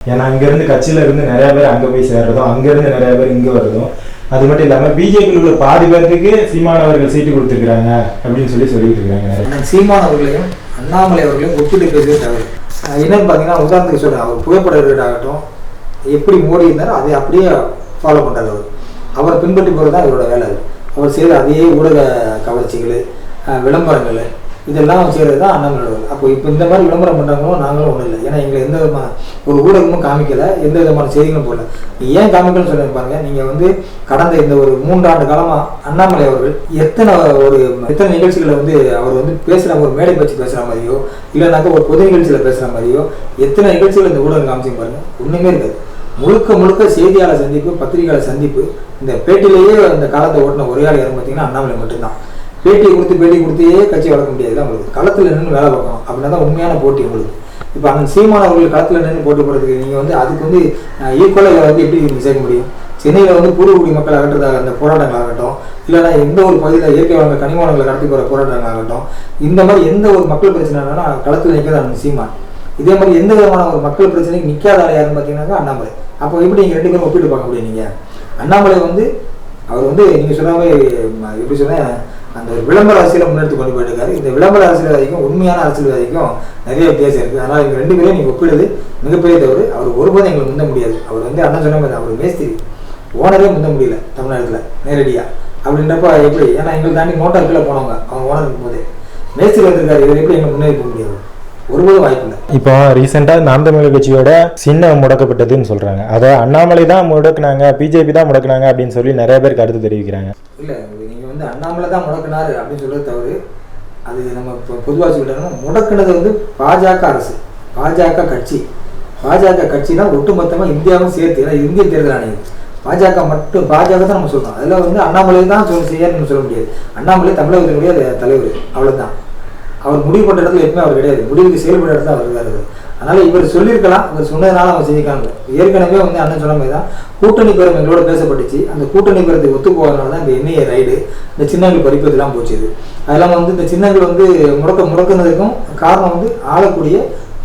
ஏன்னா அங்கேருந்து கட்சியில் இருந்து நிறைய பேர் அங்கே போய் சேர்றதும் அங்கேருந்து நிறைய பேர் இங்கே வர்றதும். அது மட்டும் இல்லாமல் பிஜேபியில் உள்ள பாதி பேருக்கு சீமான் அவர்கள் சீட்டு கொடுத்துருக்காங்க அப்படின்னு சொல்லி சொல்லிட்டு இருக்காங்க சீமான் அவர்களையும் அண்ணாமலை அவர்களையும் ஒப்பிட்டு பேசுவது தவறு. என்னன்னு பார்த்தீங்கன்னா உதாரணத்துக்கு சொல்றேன். அவர் புகைப்படம் ஆகட்டும் எப்படி மோடி இருந்தாரோ அதை அப்படியே ஃபாலோ பண்ணுறது அவர். அவரை பின்பற்றி போகிறது தான் அவரோட வேலை அவர் செய்த அதே ஊடக கவர்ச்சிகள் விளம்பரங்கள் இதெல்லாம் செய்கிறது தான் அண்ணாமலையோட அப்போ இப்போ இந்த மாதிரி விளம்பரம் பண்ணுறாங்களோ நாங்களும் ஒன்றும் இல்லை. ஏன்னா எங்களை எந்த விதமான ஒரு ஊடகமும் காமிக்கலை எந்த விதமான செய்திகளும் போடல. நீ ஏன் காமிக்கலன்னு சொல்லி பாருங்க. நீங்கள் வந்து கடந்த இந்த ஒரு மூன்றாண்டு காலமாக அண்ணாமலை அவர்கள் எத்தனை ஒரு எத்தனை நிகழ்ச்சிகளை வந்து அவர் வந்து பேசுகிற ஒரு மேடை பற்றி பேசுகிற மாதிரியோ இல்லைனாக்கா ஒரு பொது நிகழ்ச்சியில் பேசுகிற மாதிரியோ எத்தனை நிகழ்ச்சிகள் இந்த ஊடகம் காமிச்சு பாருங்க. ஒன்றுமே இருக்காது. முழுக்க முழுக்க செய்தியாளர் சந்திப்பு பத்திரிகையாளர் சந்திப்பு இந்த பேட்டிலேயே அந்த காலத்தை ஓட்டின ஒரே ஆள் யாரும் பார்த்தீங்கன்னா அண்ணாமலை மட்டும்தான். பேட்டி கொடுத்து பேட்டி கொடுத்தே கட்சி வளர்க்க முடியாது உங்களுக்கு. களத்தில் நின்று வேலை பார்க்கணும். அப்படின்னா தான் உண்மையான போட்டி உங்களுக்கு. இப்போ அண்ணன் சீமான அவர்கள் களத்தில் நின்று போட்டி போடுறதுக்கு நீங்கள் வந்து அதுக்கு வந்து ஈக்குவலாக வந்து எப்படி நீங்கள் சேர்க்க முடியும்? சென்னையில் வந்து பூர்வகுடி மக்கள் அகற்றதாக அந்த போராட்டங்கள் ஆகட்டும் இல்லைன்னா எந்த ஒரு பகுதியில் இயற்கை வளங்கள் கனிமவளங்களை கடத்தி போகிற போராட்டங்கள் ஆகட்டும் இந்த மாதிரி எந்த ஒரு மக்கள் பிரச்சனைனா களத்தில் நிற்கிறது அண்ணன் சீமான். இதே மாதிரி எந்த விதமான ஒரு மக்கள் பிரச்சனைக்கு நிற்காத ஆள் யாருன்னு பார்த்தீங்கன்னாக்கா அண்ணாமலை. அப்போ எப்படி நீங்கள் ரெண்டு பேரும் ஒப்பிட்டு பார்க்க முடியும் நீங்கள் அண்ணாமலை வந்து அவர் வந்து நீங்கள் சொன்னாவே எப்படி சொன்னால் அந்த விளம்பர அரசியலை முன்னெடுத்து கொண்டு போயிட்டு இருக்காரு இந்த விளம்பர அரசியல்வாதிக்கும் உண்மையான அரசியல்வாதிக்கும் நிறைய வித்தியாசம் இருக்குது அதனால் இவங்க ரெண்டு பேரையும் நீங்கள் ஒப்பிடுது மிகப்பெரிய தவறு. அவர் ஒருபோதும் எங்களுக்கு முந்த முடியாது. அவர் வந்து அண்ணன் சொன்ன மாதிரி அவர் மேஸ்திரி. ஓனரே முந்த முடியல தமிழ்நாட்டில் நேரடியாக அப்படின்றப்ப எப்படி? ஏன்னா எங்களை தாண்டி மோட்டார் கீழே போனவங்க. அவங்க ஓனர் இருக்கும்போதே. மேஸ்திரி வந்திருக்காரு. இவர் எப்படி எங்களுக்கு முன்னேறி போக முடியாது ஒருபோதும் வாய்ப்பு இல்லை. இப்போ ரீசெண்டாக நாம் தமிழர் கட்சியோட சின்னம் முடக்கப்பட்டதுன்னு சொல்றாங்க. அதை அண்ணாமலை தான் முடக்குனாங்க பிஜேபி தான் முடக்குனாங்க அப்படின்னு சொல்லி நிறைய பேர் கருத்து தெரிவிக்கிறாங்க. இல்லை வந்து அண்ணாமலை தான் முடக்கினார் அப்படின்னு சொல்றது தவறு. அது நம்ம இப்போ பொதுவாக சொல்லிட்டோம்னா முடக்குனது வந்து பாஜக அரசு பாஜக கட்சி. பாஜக கட்சி தான் ஒட்டுமொத்தமாக இந்தியாவும் சேர்த்து ஏன்னா இந்திய தேர்தல் ஆணையம். பாஜக மட்டும் பாஜக தான் நம்ம சொல்லணும். அதில் வந்து அண்ணாமலை தான் சொல்ல செய்யணும்னு சொல்ல முடியாது. அண்ணாமலை தமிழகத்தினுடைய தலைவர் அவ்வளோதான் அவர் முடிவு பண்ணுற இடத்துல எப்பவுமே அவர் கிடையாது. முடிவுக்கு செயல்படுற இடத்துல அவர் இருக்காரு. அதனால் இவர் சொல்லியிருக்கலாம் இவர் சொன்னதுனால அவங்க செஞ்சுக்காங்க ஏற்கனவே வந்து அண்ணன் சொன்ன மாதிரி தான் கூட்டணி பேரம் எங்களோட பேசப்பட்டுச்சு. அந்த கூட்டணி பேரத்துக்கு ஒத்து போகிறதுனால தான் இந்த எண்ணெயை ரைடு இந்த சின்னங்கள் பறிப்பதெல்லாம் போச்சு அது அதெல்லாம் வந்து இந்த சின்னங்கள் வந்து முடக்க முடக்குனதுக்கும் காரணம் வந்து ஆளக்கூடிய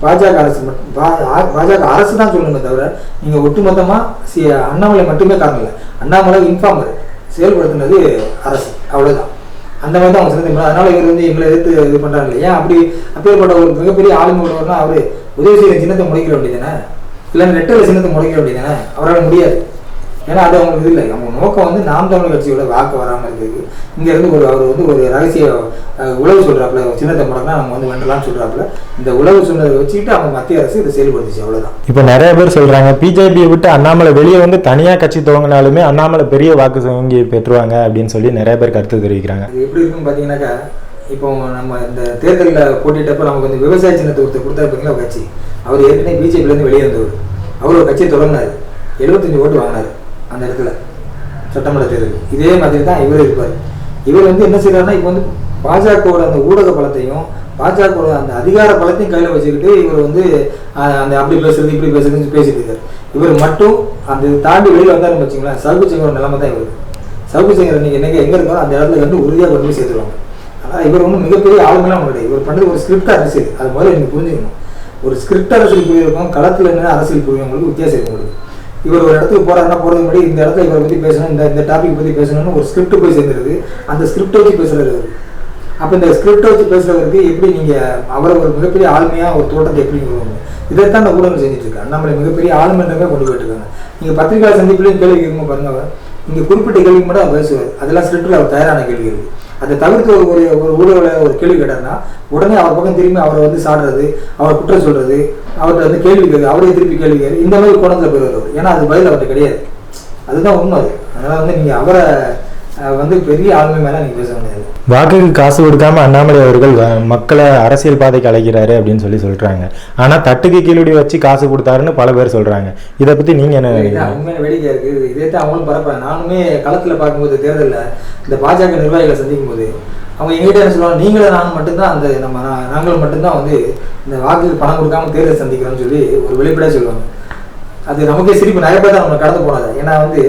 பாஜக அரசு மட்டும் பா- பாஜக அரசு தான் சொல்லணுமே தவிர நீங்கள் ஒட்டுமொத்தமாக சி அண்ணாமலை மட்டுமே காரணம் இல்லை. அண்ணாமலை இன்ஃபார்மர் செயல்படுத்தினது அரசு. அவ்வளோதான் அந்த மாதிரி தான் அவங்க சிறந்த அதனால் இவர் வந்து எங்களை எதிர்த்து இது பண்ணுறாங்க இல்லையா? அப்படி அப்பேற்பட்ட ஒரு மிகப்பெரிய ஆளுமை உள்ளவர்னா அவர் உதவி செய்கிற சின்னத்தை முடைக்கிற வேண்டியதானே இல்லைன்னா ரெட்டல சின்னத்தை முடைக்கிற வேண்டியதானே அவரால் முடியாது. ஏன்னா அது அவங்களுக்கு இல்லை. அவங்க நோக்கம் வந்து நாம் தமிழ் கட்சியோட வாக்கு வராமல் இருக்குது இங்க இருந்து ஒரு அவர் வந்து ஒரு ரகசிய அஹ், உளவு சொல்றாப்புல சின்னத்தை முடக்கினா நம்ம வந்து வென்றலாம்னு சொல்றாப்புல. இந்த உளவு சொன்னதை வச்சுக்கிட்டு அவங்க மத்திய அரசு இதை செயல்படுத்துச்சு. அவ்வளவுதான். இப்போ நிறைய பேர் சொல்றாங்க பிஜேபியை விட்டு அண்ணாமலை வெளியே வந்து தனியாக கட்சி துவங்கினாலுமே அண்ணாமலை பெரிய வாக்கு வங்கி பெற்றுவாங்க அப்படின்னு சொல்லி நிறைய பேர் கருத்து தெரிவிக்கிறாங்க. எப்படி இருக்குன்னு பார்த்தீங்கன்னாக்கா இப்போ நம்ம இந்த தேர்தலில் போட்டிட்டப்ப நமக்கு வந்து விவசாய சின்னத்தை ஒருத்தர் கொடுத்தா பார்த்தீங்களா கட்சி. அவர் ஏற்கனவே பிஜேபிலேருந்து வெளியே வந்தவர். அவர் ஒரு கட்சியை தொடங்கினார் எழுபத்தஞ்சு ஓட்டு வாங்கினார் அந்த இடத்துல சட்டமன்ற தேர்தல் இதே மாதிரி தான் இவர் இருப்பார். இவர் வந்து என்ன செய்கிறாருன்னா இப்போ வந்து பாஜகவோட அந்த ஊடக பலத்தையும் பாஜகவோட அந்த அதிகார பலத்தையும் கையில் வச்சுக்கிட்டு இவர் வந்து அந்த அப்படி பேசுறது இப்படி பேசுறதுன்னு பேசிட்டு இருக்காரு. இவர் மட்டும் அந்த தாண்டி வெளியில் வந்தாருன்னு வச்சுங்களேன் சவுக்கு சிங்கரோட நிலைமை தான் இவருக்கு. சவுக்கு சிங்கர் இன்னைக்கு என்னங்க எங்கே இருக்காரோ அந்த இடத்துல வந்து உறுதியாக கொண்டு போய் சேர்த்துருவாங்க. ஆனால் இவர் ஒன்றும் மிகப்பெரிய ஆளுங்களாம் ஒன்றும் கிடையாது இவர் பண்ணுறது ஒரு ஸ்கிரிப்ட் அரசியல். அது முதல்ல நீங்கள் புரிஞ்சுக்கணும். ஒரு ஸ்கிரிப்ட் அரசியல் புரியவங்களுக்கும் களத்தில் என்ன அரசியல் புரியவங்களுக்கு வித்தியாசம் இருக்கு உங்களுக்கு. இவர் ஒரு இடத்துக்கு போறாருன்னா போறது முன்னாடி இந்த இடத்துல இவரை பற்றி பேசணும் இந்த இந்த டாபிக் பற்றி பேசணும்னு ஒரு ஸ்கிரிப்ட் போய் சேர்ந்துருது. அந்த ஸ்கிரிப்டை வச்சு பேசுறாரு அப்போ இந்த ஸ்கிரிப்டை வச்சு பேசுகிறவருக்கு எப்படி நீங்கள் அவரை ஒரு மிகப்பெரிய ஆளுமையாக ஒரு தோட்டத்தை எப்படி வருவாங்க இதைத்தான் அந்த ஊடகம் செஞ்சுட்டு இருக்காங்க. நம்மளை மிகப்பெரிய ஆளுமன்றமே கொண்டு போயிட்டு இருக்காங்க. நீங்கள் பத்திரிகையாளர் சந்திப்புலையும் கேள்வி கேட்கும் பாருங்க இங்கே குறிப்பிட்ட கேள்விக்கு மட்டும் அவர் பேசுவார் அதெல்லாம் ஸ்கிரிப்டில் அவர் தயாரான கேள்வி இருக்குது அதை தவிர்த்து ஒரு ஒரு ஒரு ஊடக ஒரு கேள்வி கேட்டார்னா உடனே அவர் பக்கம் திரும்பி அவரை வந்து சாடுறது அவரை குற்றம் சொல்றது அவர்கிட்ட வந்து கேள்வி கேட்கு அவரே திருப்பி கேள்வி கேட்கு இந்த மாதிரி குணத்தில் போயிடுவார் அவர். ஏன்னா அது பதில் அவர்கிட்ட கிடையாது. அதுதான் உண்மை. அது அதனால வந்து நீங்க அவரை வந்து பெரிய ஆளுமை மேலே நீங்க பேச முடியாது. வாக்குக்கு காசு கொடுக்காம அண்ணாமலை அவர்கள் மக்களை அரசியல் பாதைக்கு அழைக்கிறாரு அப்படின்னு சொல்லி சொல்றாங்க. ஆனா தட்டுக்கு கீழடி வச்சு காசு கொடுத்தாருன்னு பல பேர் சொல்றாங்க. இதை பத்தி நீங்க என்ன நினைக்கிறீங்க வேடிக்கை இருக்குது இருக்கு. இதே தான் அவங்களும் பரப்புறாங்க. நானுமே களத்துல பார்க்கும்போது தேர்தலில் இந்த பாஜக நிர்வாகிகளை சந்திக்கும் போது அவங்க எங்கிட்ட என்ன சொல்லுவாங்க? நீங்களும் நானும் மட்டும்தான் அந்த நம்ம நாங்களும் மட்டும்தான் வந்து இந்த வாக்குக்கு பணம் கொடுக்காம தேர்தல் சந்திக்கிறோம்னு சொல்லி ஒரு வெளிப்படையா சொல்லுவாங்க. அது நமக்கே சிரிப்பு. நிறைய பேர் தான் நம்ம கடந்து போனாது ஏன்னா வந்து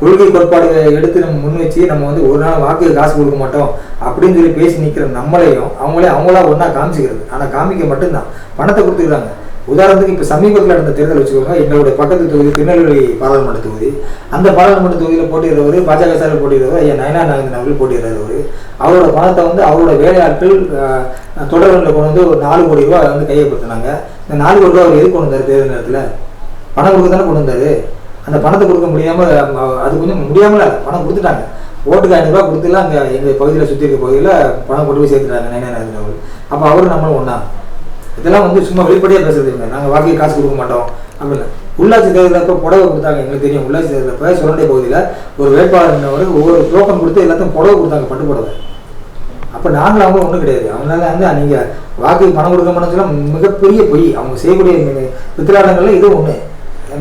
கொள்கை கோட்பாடுகளை எடுத்து நம்ம முன் வச்சு நம்ம வந்து ஒரு நாள் வாக்கு காசு கொடுக்க மாட்டோம் அப்படின்னு சொல்லி பேசி நிற்கிற நம்மளையும் அவங்களே அவங்களா ஒன்றா காமிச்சிக்கிறது. ஆனால் காமிக்க மட்டும்தான். பணத்தை கொடுத்துக்கிறாங்க. உதாரணத்துக்கு இப்போ சமீபத்தில் நடந்த தேர்தல் வச்சுக்கோங்க. எங்களுடைய பக்கத்து தொகுதி திருநெல்வேலி பாராளுமன்ற தொகுதி. அந்த பாராளுமன்ற தொகுதியில் போட்டியிடுறவர் பாஜக சார்பில் போட்டியிடுறவர் ஐயா நயனா நாயகன் அவர்கள் போட்டியிடுறவர் அவரோட பணத்தை வந்து அவரோட வேலையாட்கள் தொடர்களில் கொண்டு வந்து ஒரு நாலு கோடி ரூபா வந்து கையப்படுத்தினாங்க இந்த நாலு கோடி ரூபா அவர் எது கொண்டு வந்தார் தேர்தல் நேரத்தில்? பணம் கொடுக்க தானே கொண்டு வந்தார்? அந்த பணத்தை கொடுக்க முடியாமல் அது கொஞ்சம் முடியாமல் பணம் கொடுத்துட்டாங்க. ஓட்டுக்கு ஐநூறுரூவா கொடுத்துலாம் அங்கே எங்கள் பகுதியில் சுற்றி இருக்க பகுதியில் பணம் கொண்டு போய் சேர்த்துட்டாங்க நயனா அவர் அப்போ அவரும் நம்மளும் ஒன்றா இதெல்லாம் வந்து சும்மா வெளிப்படையாக பேசுறது இல்லை. நாங்கள் வாக்கி காசு கொடுக்க மாட்டோம். அப்படின்னு உள்ளாட்சி தேர்தலில் இப்போ புடவை கொடுத்தாங்க. எங்களுக்கு தெரியும் உள்ளாட்சி தேர்தலில் இப்போ சுரண்டை பகுதியில் ஒரு வேட்பாளர் ஒவ்வொரு டோக்கன் கொடுத்து எல்லாத்தையும் புடவை கொடுத்தாங்க பட்டு புடவை. அப்போ நாங்களும் அவங்க ஒன்றும் கிடையாது. அவங்களால வந்து நீங்கள் வாக்கு பணம் கொடுக்க மாட்டோம் மிகப்பெரிய பொய். அவங்க செய்யக்கூடிய பித்திராட்டங்கள்ல இது ஒன்று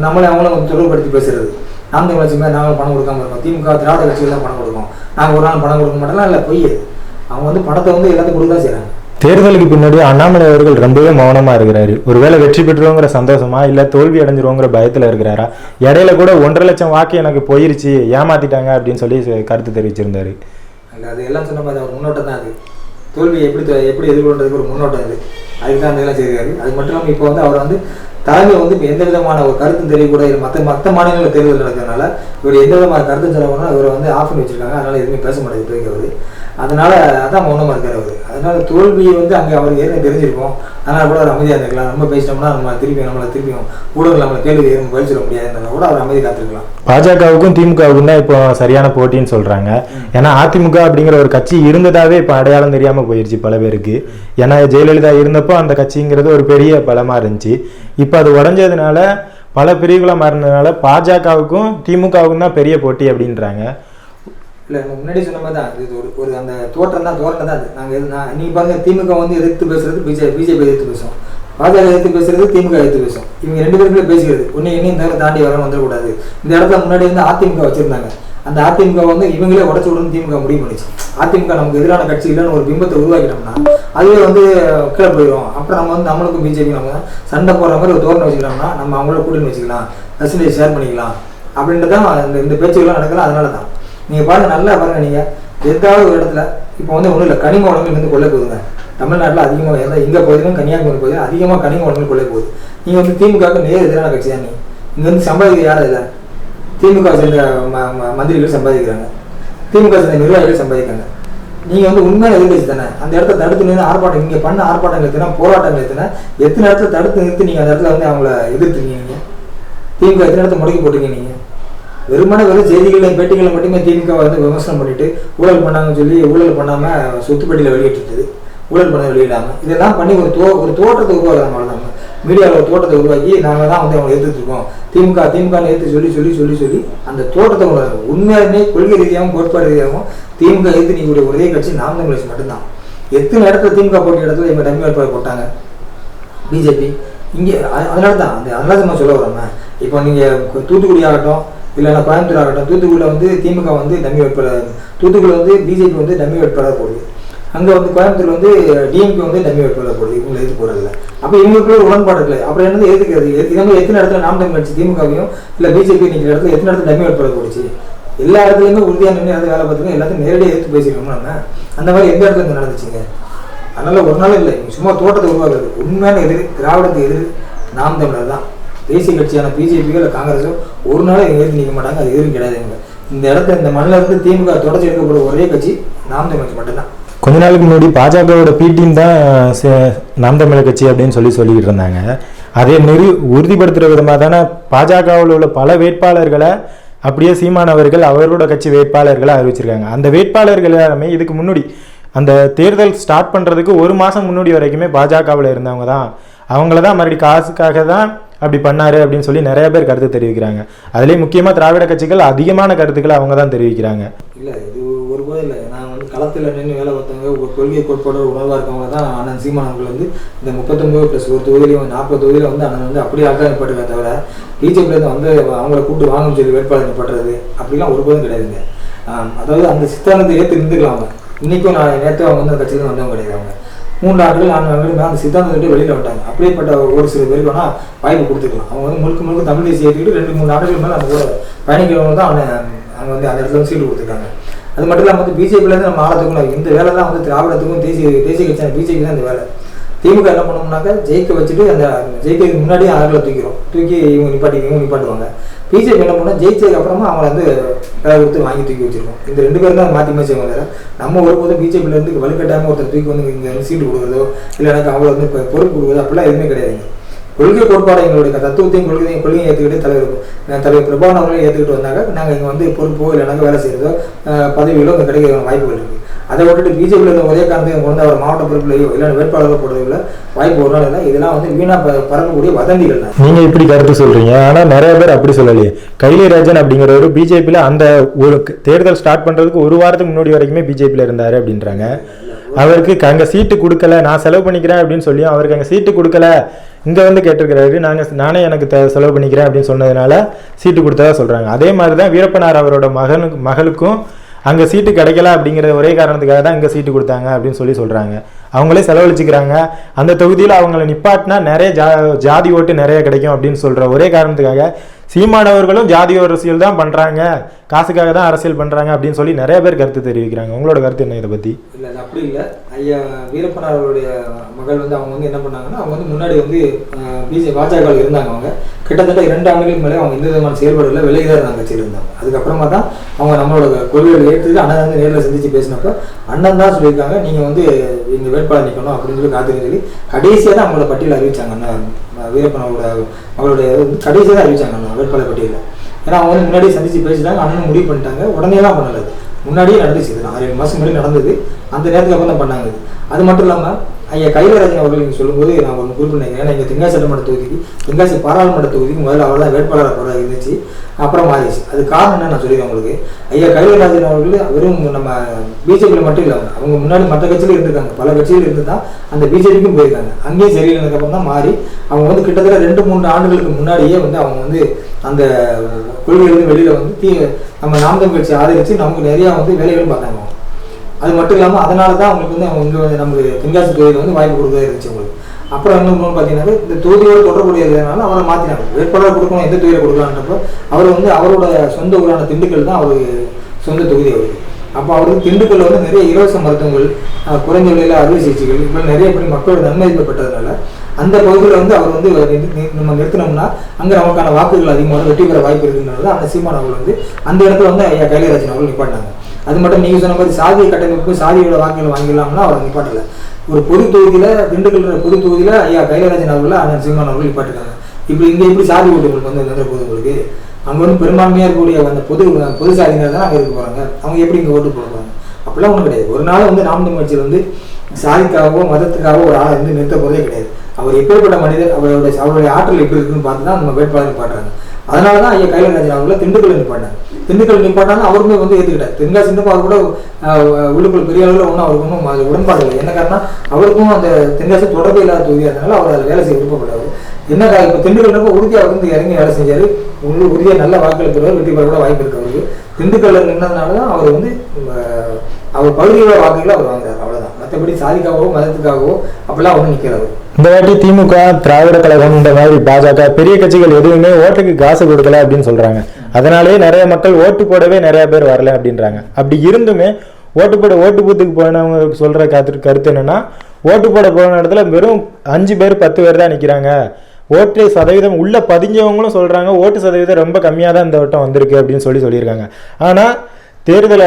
நம்மளை அவங்களும் தொடர்புபடுத்தி பேசுறது. நாம் தமிழ் கட்சி மாதிரி நாங்களும் பணம் கொடுக்காம இருக்கோம். திமுக திராவிட கட்சிகள் தான் பணம் கொடுக்கும் நாங்கள் ஒரு நாள் பணம் கொடுக்க மாட்டோம்லாம் இல்லை பொய். அவங்க வந்து பணத்தை வந்து எல்லாத்தையும் கொடுக்க தான் செய்கிறாங்க தேர்தலுக்கு பின்னாடி அண்ணாமலை அவர்கள் ரொம்பவே மௌனமா இருக்கிறாரு. ஒருவேளை வெற்றி பெற்றுவோங்கிற சந்தோஷமா இல்ல தோல்வி அடைஞ்சிருவோங்கிற பயத்துல இருக்கிறாரா? இடையில கூட ஒன்றரை லட்சம் வாக்கு எனக்கு போயிருச்சு ஏமாத்திட்டாங்க அப்படின்னு சொல்லி கருத்து தெரிவிச்சிருந்தாரு. அது எல்லாம் சொன்ன மாதிரி அவர் முன்னோட்டம் தான் அது. தோல்வியை எப்படி எப்படி எதிர்கொள்றதுக்கு ஒரு முன்னோட்டம் அது. அதுக்கு தான் அந்த இதெல்லாம் செய்கிறாரு அது மட்டும் இல்லாமல் இப்போ வந்து அவர் வந்து தலைமை வந்து இப்போ எந்த விதமான ஒரு கருத்தும் தெரியக்கூடாது. மற்ற மற்ற மாநிலங்களில் தேர்தல் நடக்கிறதுனால இவர் எந்த விதமான கருத்தும் சொல்லணும்னா இவரை வந்து ஆஃப் பண்ணி வச்சிருக்காங்க. அதனால எதுவுமே பேச மாட்டேங்குது. அவர். அதனால அதான் மௌனமாக இருக்கார் அவர். அதனால தோல்வியை வந்து அங்கே அவருக்கு ஏற்கனவே தெரிஞ்சிருக்கும். அதனால கூட அவர் அமைதியாக இருந்திருக்கலாம் ரொம்ப பேசிட்டோம்னா நம்ம திருப்பி நம்மளை திருப்பியும் ஊடகங்கள் நம்மளை கேள்வி பதில் சொல்ல முடியாதுன்றத கூட அவர் அமைதி காத்திருக்கலாம். பாஜகவுக்கும் திமுகவுக்கும் தான் இப்போ சரியான போட்டின்னு சொல்றாங்க. ஏன்னா அதிமுக அப்படிங்கிற ஒரு கட்சி இருந்ததாவே இப்போ அடையாளம் தெரியாம போயிருச்சு பல பேருக்கு. ஏன்னா ஜெயலலிதா இருந்தப்போ அந்த கட்சிங்கிறது ஒரு பெரிய பலமா இருந்துச்சு. இப்போ அது உடஞ்சதுனால பல பிரிவுகளா மாறினதுனால பாஜகவுக்கும் திமுகவுக்கும் தான் பெரிய போட்டி அப்படின்றாங்க. இல்லை முன்னாடி சொன்ன மாதிரி தான். இது ஒரு ஒரு அந்த தோற்றம் தான் தோற்றம் தான் அது. நாங்கள் எது நான் நீங்கள் பாருங்கள் திமுக வந்து எதிர்த்து பேசுறது பிஜே பிஜேபி எதிர்த்து பேசும். பாஜக எதிர்த்து பேசுறது திமுக எதிர்த்து பேசும். இவங்க ரெண்டு பேருக்குள்ளே பேசிக்கிறது. ஒன்று என்னையும் தவிர தாண்டி வரணும் வந்துடக்கூடாது. இந்த இடத்துல முன்னாடி வந்து அதிமுக வச்சுருந்தாங்க. அந்த அதிமுக வந்து இவங்களே உடச்சு விடணும் திமுக முடிவு பண்ணிச்சு. அதிமுக நமக்கு எதிரான கட்சி இல்லைன்னு ஒரு பிம்பத்தை உருவாக்கிட்டோம்னா அதுவே வந்து கீழே போயிடும் அப்புறம் நம்ம வந்து நம்மளுக்கும் பிஜேபி நம்ம சண்டை போடுற மாதிரி ஒரு தோரணை வச்சுக்கிட்டோம்னா நம்ம அவங்கள கூட்டணி வச்சுக்கலாம். பர்சன்டேஜ் ஷேர் பண்ணிக்கலாம். அப்படின்றதான் இந்த இந்த பேச்சுக்கெல்லாம் நடக்கலாம் அதனால தான் நீங்கள் பாருங்கள் நல்லா பாருங்கள் நீங்கள் எதாவது ஒரு இடத்துல இப்போ வந்து ஒன்றும் இல்லை கனிம வளங்கள் வந்து கொள்ள போகுதுங்க. தமிழ்நாட்டில் அதிகமாக எந்த எங்கே போதிலும் கன்னியாகுமரி பகுதியும் அதிகமாக கனிம வளங்கள் கொள்ள போகுது. நீங்கள் வந்து திமுகவுக்கு நேர் எதிரான கட்சி தான். நீ இங்கே வந்து சம்பாதிக்க யாரும் இல்லை திமுக சேர்ந்த ம- ம- மந்திரிகள் சம்பாதிக்கிறாங்க. திமுக சேர்ந்த நிர்வாகிகள் சம்பாதிக்கிறாங்க. நீங்கள் வந்து உண்மையான எதிர்கட்சி தானே. அந்த இடத்த தடுத்து நின்று ஆர்ப்பாட்டம் நீங்கள் பண்ண ஆர்ப்பாட்டங்கள் எத்தனை போராட்டங்கள் எத்தனை எத்தனை இடத்துல தடுத்து நிறுத்தி நீங்கள் அந்த இடத்துல வந்து அவங்கள எதிர்த்துருக்கீங்க நீங்கள் திமுக எத்தனை இடத்த முடக்கி போட்டிருக்கீங்க நீங்கள் வெறுமனே வெறும் செய்திகளில் பேட்டிகளை மட்டுமே திமுக வந்து விமர்சனம் பண்ணிட்டு ஊழல் பண்ணாங்கன்னு சொல்லி ஊழல் பண்ணாமல் சொத்துப்பட்டியில் வெளியிட்டுருக்குது ஊழல் பண்ண வெளியிடாம. இதெல்லாம் பண்ணி ஒரு தோ ஒரு தோட்டத்தை உருவாக்குறாங்க அவ்வளோதான் மீடியாவில் ஒரு தோட்டத்தை உருவாக்கி நாங்கள் தான் வந்து அவங்க எதிர்த்து இருக்கோம். திமுக திமுகன்னு ஏற்று சொல்லி சொல்லி சொல்லி சொல்லி அந்த தோட்டத்தை உருவாக்கு உண்மையாலுமே கொள்கை ரீதியாகவும் கோட்பாடு ரீதியாகவும் திமுக எதிர்த்து நீங்களுடைய ஒரே கட்சி நாம் தமிழ் கட்சி மட்டும்தான். எத்தனை இடத்துல திமுக போட்டி இடத்துல இவங்க டம்மி வேட்பாளர் போட்டாங்க? பிஜேபி. இங்கே அதனால தான் அந்த அதனால தான் சொல்ல வரேன் இப்போ நீங்கள் தூத்துக்குடி ஆகட்டும் இல்லைன்னா கோயம்புத்தூர் ஆகட்டும் தூத்துக்குடியில் வந்து திமுக வந்து டம்மி வேட்பாளர் தூத்துக்குடியில் வந்து பிஜேபி வந்து டம்மி வேட்பாளர் போடுது. அங்கே வந்து கோயம்புத்தூர் வந்து டிஎம்கே வந்து டம்மி வேட்பாளர் போடுது இவங்களை எதிர்த்து போகிறதில்ல அப்போ இவங்களுக்குள்ள ஒரு உடன்பாடு இல்லை அப்புறம் என்னது எதுக்குறது இதே மாதிரி எத்தனை இடத்துல நாம் தமிழ் கட்சி திமுகவையும் இல்லை பிஜேபி நிற்கிற இடத்துல எத்தனை இடத்துல டம்மி வேட்பாளர் போடுச்சு? எல்லா இடத்துலையுமே உறுதியாக நின்று அதை வேலை பார்த்துருக்கோம் எல்லாத்தையும் நேரடியாக எடுத்து பேசிக்கணும் நம்ம? அந்த மாதிரி எந்த இடத்துல நடந்துச்சுங்க? அதனால ஒரு நாள் இல்லை சும்மா தோட்டத்தை உருவாக்குறது. உண்மையான எதிர் திராவிடத்துக்கு எதிர் நாம் தமிழர் தான். தேசிய கட்சியான பிஜேபியோ இல்லை காங்கிரஸோ ஒரு நாள் இவங்க எதிர்த்து நிற்க மாட்டாங்க. அது கிடையாது கிடையாதுங்க இந்த இடத்த இந்த மண்ணில் இருந்து திமுக தொடர்ச்சி எடுக்கக்கூடிய ஒரே கட்சி நாம் தமிழ் மட்டும்தான். கொஞ்ச நாளுக்கு முன்னாடி பாஜகவோட பி தான் நாம் தமிழர் கட்சி அப்படின்னு சொல்லி சொல்லிக்கிட்டு இருந்தாங்க. அதே நெறி உறுதிப்படுத்துகிற விதமாக தானே பாஜகவில் உள்ள பல வேட்பாளர்களை அப்படியே சீமானவர்கள் அவரோட கட்சி வேட்பாளர்களை அறிவிச்சிருக்காங்க. அந்த வேட்பாளர்கள் எல்லாமே இதுக்கு முன்னாடி அந்த தேர்தல் ஸ்டார்ட் பண்ணுறதுக்கு ஒரு மாதம் முன்னாடி வரைக்குமே பாஜகவில் இருந்தவங்க தான். அவங்கள தான் மறுபடியும் காசுக்காக தான் அப்படி பண்ணாரு அப்படின்னு சொல்லி நிறைய பேர் கருத்து தெரிவிக்கிறாங்க. அதுலேயும் முக்கியமாக திராவிட கட்சிகள் அதிகமான கருத்துக்களை அவங்க தான் தெரிவிக்கிறாங்க. இல்லை இது ஒருபோதும் இல்லை. நான் வந்து களத்தில் நின்று வேலை பார்த்தவங்க ஒரு கொள்கை கோட்பாடு உணவாக இருக்கவங்க தான் அண்ணன் சீமான் அவர்கள் வந்து இந்த முப்பத்தொம்பது ப்ளஸ் ஒரு தொகுதியிலையும் நாற்பது தொகுதியில் வந்து அண்ணன் வந்து அப்படியே ஆட்கள் தவிர பிஜேபியிலேருந்து வந்து அவங்கள கூப்பிட்டு வாங்கன்னு சொல்லி வேட்பாளர் நிப்பாட்டுறது. அப்படிலாம் ஒருபோதும் கிடையாதுங்க அதாவது அந்த சித்தாந்தத்தை ஏற்று இருந்துக்கலாம் அவங்க. இன்றைக்கும் நான் நேற்று அவங்க வந்து அந்த கட்சியில் வந்தவங்க கிடையாது அவங்க. மூணு ஆண்டுகள் நான்கு ஆண்டுகள் அந்த சித்தாந்தத்தை வெளியில் வந்துட்டாங்க. அப்படியேப்பட்ட ஒரு சில பேருக்கு வேணால் வாய்ப்பு கொடுத்துக்கலாம். அவங்க வந்து முழுக்க முழுக்க தமிழ் தேசிய ஏற்றிக்கிட்டு ரெண்டு மூணு ஆண்டுகள் மேலே அந்த கூட பயணிக்கிறவங்க தான் அவனை அவங்க வந்து அந்த இடத்துல வந்து சீட்டு கொடுத்துருக்காங்க. அது மட்டும் இல்லாமல் வந்து பிஜேபியிலேருந்து நம்ம ஆளத்துக்கும் இந்த வேலை தான் வந்து திராவிடத்துக்கும் தேசிய தேசிய கட்சியான பிஜேபி தான் இந்த வேலை. திமுக என்ன பண்ணோம்னாக்கா ஜெயிக்க வச்சுட்டு அந்த ஜெயிக்கிறதுக்கு முன்னாடியே ஆறுகளை தூக்கிறோம் தூக்கி இவங்க நிப்பாட்டி இவங்க நிப்பாட்டுவாங்க. பிஜேபி என்ன பண்ணால் ஜெயிச்சதுக்கு அப்புறமா அவங்கள வந்து வேலை கொடுத்து வாங்கி தூக்கி வச்சிருக்கோம் இந்த ரெண்டு பேரும் தான் மாற்றி மாற்றி செய்வாங்க. நம்ம ஒருபோதும் பிஜேபியிலேருந்து இருந்து ஒருத்தர் தூக்கி வந்து இங்கே வந்து சீட்டு கொடுக்குறதோ இல்லை எனக்கு அவங்க வந்து பொறுப்பு கொடுக்குறதோ அப்படிலாம் எதுவுமே கிடையாதுங்க கொள்கை கோட்பாடு எங்களுடைய தத்துவத்தையும் கொள்கையும் கொள்கையும் ஏற்றுக்கிட்டு தலைவர் தலைவர் பிரபாகரன் அவர்களையும் ஏற்றுக்கிட்டு வந்தாங்க நாங்கள் இங்கே வந்து பொறுப்போ இல்லைனாக்கா வேலை செய்கிறதோ பதவிகளோ இங்கே கிடைக்கிற வாய்ப்புகள் இருக்குது அதை விட்டுட்டு பிஜேபியில் இருந்த ஒரே காரணத்தை கொண்டு வந்து அவர் மாவட்ட பொறுப்புலையோ இல்லை வேட்பாளர்கள் போடுறதுல வாய்ப்பு ஒரு நாள் இல்லை. இதெல்லாம் வந்து வீணாக பரவக்கூடிய வதந்திகள் தான் நீங்கள் இப்படி கருத்து சொல்கிறீங்க ஆனால் நிறைய பேர் அப்படி சொல்லலையே. கைலிராஜன் அப்படிங்கிறவர் பிஜேபியில் அந்த ஒரு தேர்தல் ஸ்டார்ட் பண்ணுறதுக்கு ஒரு வாரத்துக்கு முன்னாடி வரைக்குமே பிஜேபியில் இருந்தார் அப்படின்றாங்க. அவருக்கு அங்கே சீட்டு கொடுக்கல. நான் செலவு பண்ணிக்கிறேன் அப்படின்னு சொல்லியும் அவருக்கு அங்கே சீட்டு கொடுக்கல. இங்கே வந்து கேட்டிருக்கிறாரு. நாங்க நானே எனக்கு த- செலவு பண்ணிக்கிறேன் அப்படின்னு சொன்னதுனால சீட்டு கொடுத்ததா சொல்கிறாங்க அதே மாதிரி தான் வீரப்பனார் அவரோட மகனுக்கு மகளுக்கும் அங்கே சீட்டு கிடைக்கல அப்படிங்கிற ஒரே காரணத்துக்காக தான் இங்கே சீட்டு கொடுத்தாங்க அப்படின்னு சொல்லி சொல்கிறாங்க அவங்களே செலவழிச்சுக்கிறாங்க. அந்த தொகுதியில் அவங்கள நிப்பாட்டினா நிறைய ஜா ஜாதி ஓட்டு நிறைய கிடைக்கும் அப்படின்னு சொல்கிற ஒரே காரணத்துக்காக சீமானவர்களும் ஜாதி அரசியல் தான் பண்ணுறாங்க காசுக்காக தான் அரசியல் பண்ணுறாங்க அப்படின்னு சொல்லி நிறைய பேர் கருத்து தெரிவிக்கிறாங்க. உங்களோட கருத்து என்ன இதை பற்றி இல்லை அப்படி இல்லை. ஐயா வீரப்பனார் அவருடைய மகள் வந்து அவங்க வந்து என்ன பண்ணாங்கன்னா அவங்க வந்து முன்னாடி வந்து பிஜே பாஜகவில் இருந்தாங்க அவங்க. கிட்டத்தட்ட இரண்டு ஆண்டுகளுக்கு மேலே அவங்க எந்த விதமான செயல்பாடுகளில் விலகிதான் இருந்தாங்க கட்சியில் இருந்தாங்க. அதுக்கப்புறமா தான் அவங்க நம்மளோட கொள்கைகள் ஏற்றுட்டு அண்ணன் வந்து நேரில் சந்திச்சு பேசினப்போ அண்ணன் தான் சொல்லியிருக்காங்க நீங்கள் வந்து எங்கள் வேட்பாளர் நிற்கணும் அப்படின்னு சொல்லி காத்துக்கு சொல்லி கடைசியாக தான் அவங்களோட பட்டியல் அறிவிச்சாங்க அண்ணன் வீரப்பனோட அவங்களுடைய கடைசியாக தான் அறிவிச்சாங்க அண்ணன் வேட்பாளர் பட்டியலில் ஏன்னா அவங்க வந்து முன்னாடியே சந்திச்சு பேசிட்டாங்க அண்ணன் முடிவு பண்ணிட்டாங்க உடனேலாம் தான் பண்ணலை முன்னாடியே நடந்துச்சு ஆறு ஏழு மாதம் முன்னாடி நடந்தது. அந்த நேரத்தில் அப்புறம் தான் பண்ணாங்க அது மட்டும் இல்லாமல் ஐயா கைலராஜன் அவர்கள் நீங்கள் சொல்லும்போது நான் ஒன்று குறிப்பிட்டேன் ஏன்னா இங்கே தென்காசி சட்டமன்ற தொகுதிக்கு தென்காசி பாராளுமன்ற தொகுதிக்கு முதல்ல அவர் தான் வேட்பாளர் கூட இருந்துச்சு அப்புறம் மாறிடுச்சு அது காரணம் என்ன நான் சொல்லிடுவேன் உங்களுக்கு. ஐயா கைலராஜன் அவர்கள் வெறும் நம்ம பிஜேபியில் மட்டும் இல்லாமல் அவங்க. முன்னாடி மற்ற கட்சியில இருந்திருக்காங்க. பல கட்சியில் இருந்து தான் அந்த பிஜேபிக்கும் போயிருக்காங்க. அங்கேயும் சரியில்லைனதுக்கப்புறம் தான் மாறி அவங்க வந்து கிட்டத்தட்ட ரெண்டு மூணு ஆண்டுகளுக்கு முன்னாடியே வந்து அவங்க வந்து அந்த கொள்கையிலிருந்து வெளியில் வந்து தீ நம்ம நாம் கட்சி ஆதரித்து நமக்கு நிறையா வந்து வேலைகளும் பார்த்தாங்க. அவங்க. அது மட்டும் இல்லாமல் அதனால தான் அவங்களுக்கு வந்து அவங்க இங்கே வந்து நமக்கு தென்காசி தொகுதியில் வந்து வாய்ப்பு கொடுக்கவே இருந்துச்சு அவங்களுக்கு அப்புறம் இன்னொன்று பார்த்தீங்கன்னா இந்த தொகுதியோட தொடர்புடையதுனால அவரை மாற்றினாங்க வேட்பாளர் கொடுக்கணும் எந்த தொகுதியில் கொடுக்கலான்றப்போ அவர் வந்து அவரோட சொந்த ஊரான திண்டுக்கல் தான் அவருக்கு சொந்த தொகுதி அவருக்கு அப்போ அவருக்கு திண்டுக்கல்ல வந்து நிறைய இலவச மருத்துவங்கள் குறைஞ்ச விலையில் அறுவை சிகிச்சைகள் இப்போ நிறைய பேர் மக்களோட நன்மை ஏற்பட்டதுனால அந்த பகுதியில் வந்து அவர் வந்து நம்ம நிறுத்தினோம்னா அங்கே நமக்கான வாக்குகள் அதிகமாக வெற்றி பெற வாய்ப்பு இருக்குன்றது அந்த சீமான் அவர்கள் வந்து அந்த இடத்துல வந்து ஐயா கைலராஜன் அவர்கள் நிப்பாட்டினாங்க. அது மட்டும் நீங்கள் சொன்ன மாதிரி சாதிய கட்டமைப்பு சாதியோட வாக்குகள் வாங்கிடலாம்னா அவர் நிப்பாட்டல. ஒரு பொது தொகுதியில் திண்டுக்கல் பொது தொகுதியில் ஐயா கைலராஜன் அவர்கள் அண்ணன் சீமான் அவர்கள் நிப்பாட்டிருக்காங்க. இப்படி இங்கே எப்படி சாதி ஓட்டுகளுக்கு வந்து வந்துட போகுது உங்களுக்கு. அங்கே வந்து பெரும்பான்மையாக இருக்கக்கூடிய அந்த பொது பொது சாதியினர் தான் அங்கே இருக்க போகிறாங்க அவங்க எப்படி இங்கே ஓட்டு போட அப்படிலாம் ஒன்றும் கிடையாது. ஒரு நாள் வந்து நாம் தமிழ் கட்சியில் வந்து சாதிக்காகவோ மதத்துக்காகவோ ஒரு ஆளை வந்து நிறுத்த போறதே கிடையாது. அவர் எப்பேற்பட்ட மனிதர் அவருடைய அவருடைய ஆற்றல் எப்படி இருக்குன்னு பார்த்து தான் நம்ம வேட்பாளர் பாடுறாங்க அதனால தான் ஐயா கைலராஜன் அவர்களை திண்டுக்கல் நிப்பாட்டாங்க திண்டுக்கல் நிப்பாட்டாங்க அவருமே வந்து ஏற்றுக்கிட்டார் தென்காசி இருந்தப்போ அவர் கூட உள்ளுக்குள் பெரிய அளவில் ஒன்றும் அவருக்கு ஒன்றும் அது உடன்பாடு இல்லை. என்ன காரணம் அவருக்கும் அந்த தென்காசி தொடர்பு இல்லாத தொகுதியாக அதனால அவர் அதில் வேலை செய்ய விருப்பப்படாது என்ன கா- இப்போ திண்டுக்கல்னப்போ உறுதியாக அவர் வந்து இறங்கி வேலை செஞ்சார். உங்களுக்கு உறுதியாக நல்ல வாக்குகள் பெறுவார் வெற்றி பெற கூட வாய்ப்பு இருக்கு அவருக்கு. திண்டுக்கல்ல நின்றதுனால தான் அவர் வந்து அவர் பகுதியோட வாக்குகளை அவர் வாங்குறாரு. அவ்வளோதான் மற்றபடி சாதிக்காகவோ மதத்துக்காகவோ அப்படிலாம் ஒன்றும் நிற்கிறாரு இந்த வாட்டி திமுக திராவிட கழகம் இந்த மாதிரி பாஜக பெரிய கட்சிகள் எதுவுமே ஓட்டுக்கு காசு கொடுக்கல அப்படின்னு சொல்றாங்க. அதனாலேயே நிறைய மக்கள் ஓட்டு போடவே நிறைய பேர் வரல அப்படின்றாங்க. அப்படி இருந்துமே ஓட்டு போட ஓட்டு பூத்துக்கு போனவங்க சொல்கிற கருத்து கருத்து என்னென்னா ஓட்டு போட போன இடத்துல வெறும் அஞ்சு பேர் பத்து பேர் தான் நிற்கிறாங்க ஓட்டு சதவீதம் உள்ளே பதிஞ்சவங்களும் சொல்கிறாங்க ஓட்டு சதவீதம் ரொம்ப கம்மியாக தான் இந்த வட்டம் வந்திருக்கு அப்படின்னு சொல்லி சொல்லியிருக்காங்க. ஆனால் தேர்தல்